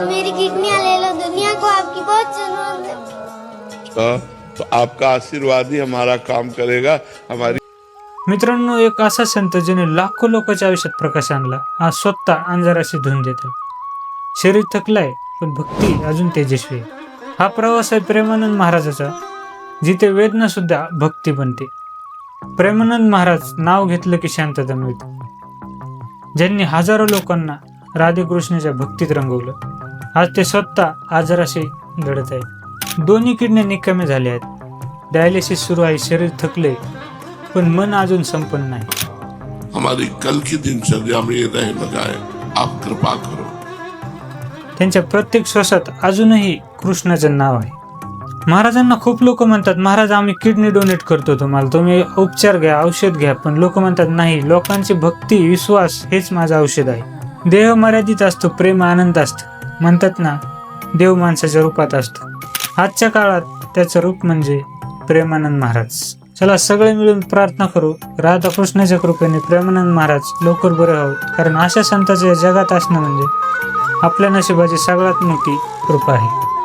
मेरी kidney ले low दुनिया को आपकी बहुत जरूरत है। तो, आपका आशीर्वाद ही हमारा काम करेगा हमारी मित्रांनो एक असा संत ज्याने लाखो लोकांच्या आयुष्यात प्रकाश आणला. आज स्वतः अंधाराशी धुवून देत शरीर थकलाय पण भक्ती अजून तेजस्वी हा प्रवास आहे प्रेमानंद महाराजाचा जिथे वेदना सुद्धा भक्ती बनते. प्रेमानंद महाराज नाव घेतलं की शांतता मिळते. ज्यांनी हजारो लोकांना राधेकृष्णाच्या भक्तीत रंगवलं. आज ते स्वतः आजाराशी लढत आहेत. दोन्ही किडण्या निकामी झाल्या आहेत. डायलिसिस सुरू आहे शरीर थकले पण मन अजून संपन्न नाही. हमारी कल की दिनचर्या में जाए आप कृपा करो। त्यांच्या प्रत्येक श्वासात अजूनही कृष्णाचं नाव आहे. महाराजांना खूप लोक म्हणतात महाराज आम्ही किडनी डोनेट करतो तुम्हाला. तुम्ही उपचार घ्या औषध घ्या. पण लोक म्हणतात नाही लोकांची भक्ती विश्वास हेच माझं औषध आहे. देह मर्यादित असतो प्रेम आनंद असतो. म्हणतात ना देव माणसाच्या रूपात असतो. आजच्या काळात त्याचं रूप म्हणजे प्रेमानंद महाराज. चला सगळे मिळून प्रार्थना करू. राधाकृष्णाच्या कृपेने प्रेमानंद महाराज लवकर बरे आहोत कारण अशा संतांच्या या जगात असणं म्हणजे आपल्या नशिबाची सगळ्यात मोठी कृपा आहे.